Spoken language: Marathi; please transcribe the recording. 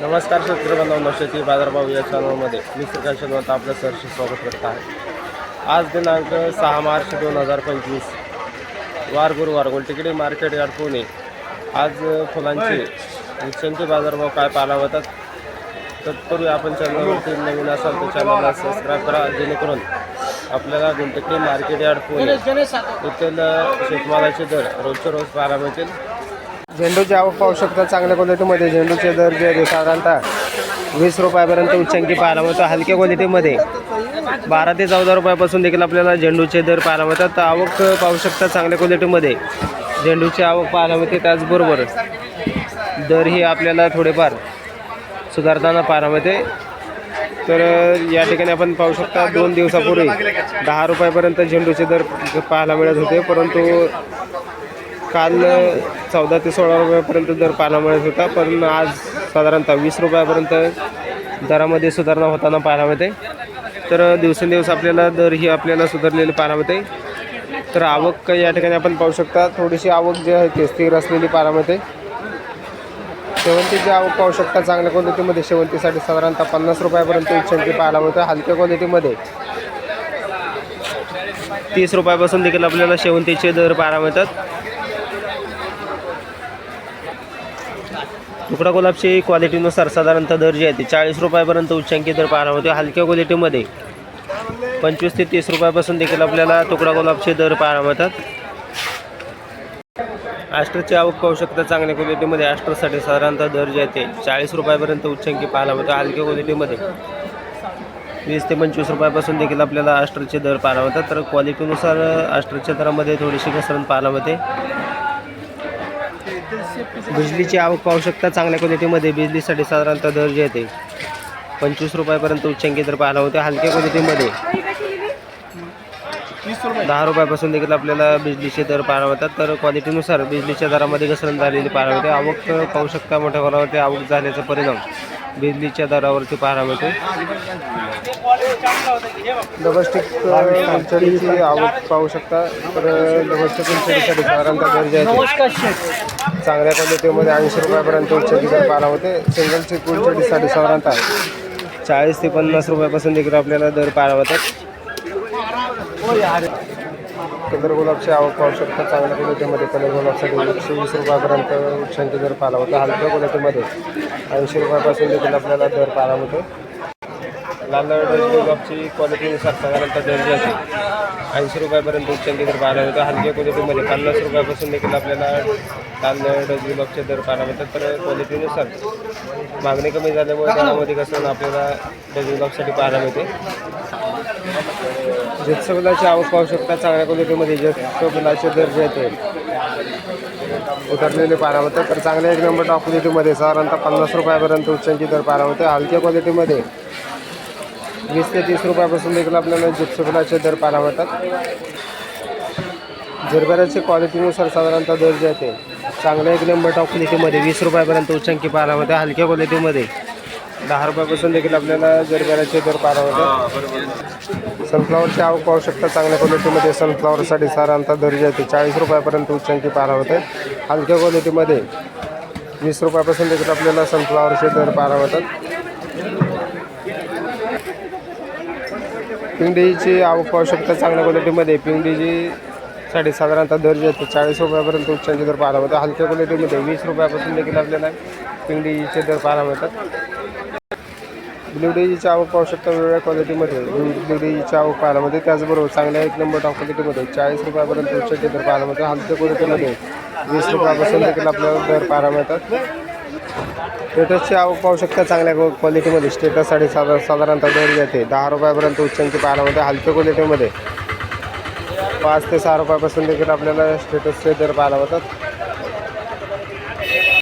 नमस्कार शेतकरी बांधवांनो शेती बाजारभाव या चॅनलमध्ये मी श्रीकांत शेनवंत आपलं सरशी स्वागत करत आहे. आज दिनांक सहा मार्च दोन हजार पंचवीस. वार गुरुवार गोलटिकडी मार्केट यार्ड पुणे. आज फुलांचे उच्चांचे बाजारभाव काय पाहायला होतात तत्पूर्वी आपण चॅनलवरती नवीन असाल तर चॅनलला सबस्क्राईब करा जेणेकरून आपल्याला गुंटकडी मार्केट यार्ड पुणे येथील शेतमालाचे दर रोजच्या रोज पाहायला मिळतील. झेंडूची आवक पाहू शकता चांगल्या क्वालिटीमध्ये झेंडूचे दर जे आहे साधारणतः वीस रुपयापर्यंत उच्चांकी पाहायला मिळतो. हलक्या क्वालिटीमध्ये बारा ते चौदा रुपयापासून देखील आपल्याला झेंडूचे दर पाहायला मिळतात. तर आवक पाहू शकता चांगल्या क्वालिटीमध्ये झेंडूची आवक पाहायला मिळते त्याचबरोबर दरही आपल्याला थोडेफार सुधारताना पाहायला मिळते. तर या ठिकाणी आपण पाहू शकता दोन दिवसापूर्वी दहा रुपयापर्यंत झेंडूचे दर पाहायला मिळत होते. परंतु काल चौदा ते सोळा रुपयापर्यंत दर पाहायला मिळत होता पण आज साधारणतः वीस रुपयापर्यंत दरामध्ये सुधारणा होताना पाहायला मिळते. तर दिवसेंदिवस आपल्याला दर ही आपल्याला सुधारलेली पाहायला मिळते. तर आवक या ठिकाणी आपण पाहू शकता थोडीशी आवक जी आहे ती स्थिर असलेली पाहायला मिळते. शेवंतीची आवक पाहू शकता चांगल्या क्वालिटीमध्ये शेवंतीसाठी साधारणतः पन्नास रुपयापर्यंत उच्चांकी पाहायला मिळतं. हलक्या क्वालिटीमध्ये तीस रुपयापासून देखील आपल्याला शेवंतीचे दर पाहायला मिळतात. तुकडा गुलाबची क्वालिटीनुसार साधारणतः दर जे आहे ते. चाळीस रुपयापर्यंत उच्चांकी दर पाहायला होते हलक्या क्वालिटीमध्ये पंचवीस ते तीस रुपयापासून देखील आपल्याला तुकडा गुलाबचे दर पाहायला मिळतात. ॲस्ट्रची आवक पाहू शकता चांगल्या क्वालिटीमध्ये ॲस्ट्रसाठी साधारणतः दर जे आहे ते. चाळीस रुपयापर्यंत उच्चांकी पाहायला मिळतो हलक्या क्वालिटीमध्ये वीस ते पंचवीस रुपयापासून देखील आपल्याला ॲस्ट्रचे दर पाहायला मिळतात. तर क्वालिटीनुसार ॲस्ट्रच्या दरामध्ये थोडीशी घसरण पाहायला मिळते. बिजलीची आवक पाहू शकता. चांगल्या क्वालिटीमध्ये बिजलीसाठी साधारणतः दर जे आहे ते पंचवीस रुपयापर्यंत उच्चांकी दर पाहायला होते. हलक्या क्वालिटीमध्ये दहा रुपयापासून देखील आपल्याला बिजलीचे दर पाहायला मिळतात तर क्वालिटीनुसार बिजलीच्या दरामध्ये घसरण झालेली पाहायला मिळते आवक पाहू शकता मोठ्या प्रमाणावरती आवक झाल्याचा परिणाम. बिजलीच्या दरावरती पाहायला मिळतो डबस्टिक पंचडीची आवक पाहू शकता. तर डबस्टिक पंचडीसाठी साधारणतः दर जे आहे ते चांगल्या क्वालिटीमध्ये ऐंशी रुपयापर्यंत उच्चांकी दर पाहायला होते. सिंगलची कुलचडीसाठी साधारणतः चाळीस ते पन्नास रुपयापासून देखील आपल्याला दर पाहायला होतात कलर गुलाबची आवक पाहू शकता. चांगल्या क्वालिटीमध्ये कलर गुलाबसाठी एकशे वीस रुपयापर्यंत उच्चांकी दर पाहायला होता. हलक्या क्वालिटीमध्ये ऐंशी रुपयापासून देखील आपल्याला दर पाहायला होतो लाल गुलाबची क्वालिटीनुसार साधारणतः दर जे ऐंशी रुपयापर्यंत उच्चांकी दर पाहायला होतं हलक्या क्वालिटीमध्ये पन्नास रुपयापासून देखील आपल्याला लाल डज गुलाबचे दर पाहायला मिळतात. तर क्वालिटीनुसार मागणी कमी झाल्यामुळे त्यामध्ये कसं आपल्याला डज गुलाबसाठी पाहायला मिळते. जेत्सो गुलाची आवक पाहू शकता चांगल्या क्वालिटीमध्ये जेत्सो गुलाचे येते जे उतरलेले पारा मिळतात तर चांगल्या एक नंबर टॉप क्वालिटीमध्ये साधारणतः पन्नास रुपयापर्यंत उच्चांची दर पारा होते. हलक्या क्वालिटीमध्ये वीस ते तीस रुपयापासून देखील आपल्याला जिप्सो दर पारा होतात. जरबऱ्याची क्वालिटीनुसार साधारणतः दर्जा येते चांगल्या एक नंबर टॉप क्वालिटीमध्ये वीस रुपयापर्यंत उच्चांकी पारा होते हलक्या क्वालिटीमध्ये दहा रुपयापासून देखील आपल्याला जरबऱ्याचे दर पाहायला मिळतात सनफ्लावरची आवक पाहू शकता चांगल्या क्वालिटीमध्ये सनफ्लावरसाठी साधारणतः दर जे आहे ते चाळीस रुपयापर्यंत उच्चांकी पाहायला होते. हलक्या क्वालिटीमध्ये वीस रुपयापासून देखील आपल्याला सनफ्लावरचे दर पाहायला मिळतात पिंडीची आवक पाहू शकता चांगल्या क्वालिटीमध्ये पिंडीची साठी साधारणतः दर जे चाळीस रुपयापर्यंत उच्चांकी दर पाहायला मिळतात हलक्या क्वालिटीमध्ये वीस रुपयापासून देखील आपल्याला पिंडीचे दर पाहायला मिळतात ब्ल्यू डेजीची आवक पाहू शकता वेगवेगळ्या क्वालिटीमध्ये ब्ल्यू डेजीची आवक पाहायला त्याचबरोबर चांगल्या एक नंबर टॉप क्वालिटीमध्ये चाळीस रुपयापर्यंत उच्च दर पाहायला मिळते. हलक्या क्वालिटीमध्ये वीस रुपयापासून देखील आपल्याला दर पाहायला मिळतात. स्टेटसची आवक पाहू शकता चांगल्या क्वालिटीमध्ये स्टेटससाठी साधा साधारणतः दर येते. दहा रुपयापर्यंत उच्चांची पाहायला मिळते. हलक्या क्वालिटीमध्ये पाच ते सहा रुपयापासून देखील आपल्याला स्टेटसचे दर पाहायला मिळतात.